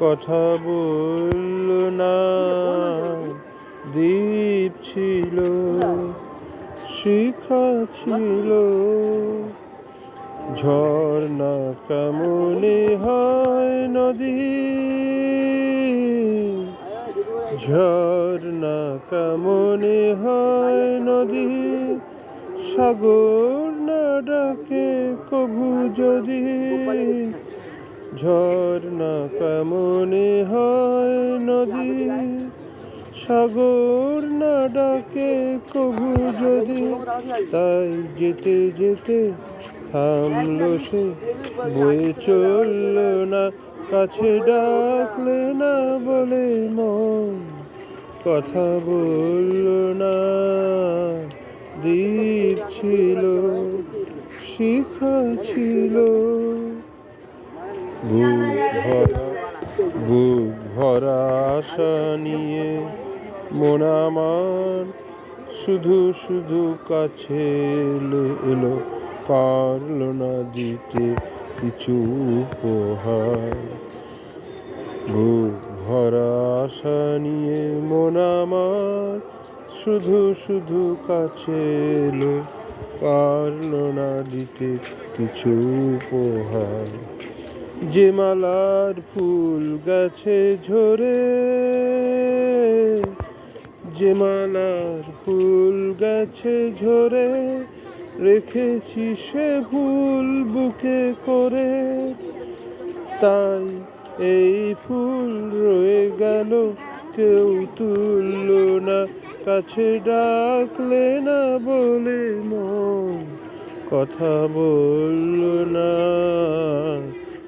কথা বলল না। দ্বীপ ছিল, শিখা ছিল। ঝর্ণা কেমনে হয় নদী? ঝর্ণা কেমনে হয় নদী? সাগর না ডাকে কভু যদি? ঝর্ণা কেমনে হয় নদী। সাগর না ডাকে কভু যদি, তাই যেতে যেতে থামলো সে। বয়ে চলল না, কাছে ডাকলে না বলে মন। কথা বলল না দ্বীপ ছিল, শিখা ছিল। ভরা নিয়ে মন শুধু শুধু কাছে এলো পারল না দিতে কিছু উপহার। বুক ভরা নিয়ে মন শুধু শুধু কাছে এলো, পারল না দিতে কিছু উপহার। যে মালার ফুল গাছে ঝরে, যে মালার ফুল গাছে ঝরে, রেখেছি সে ফুল বুকে করে। তাই এই ফুল রয়ে গেল, কেউ তুলল না, কাছে ডাকলে না বলে মন, কথা বলল না।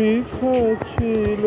শিখা ছিল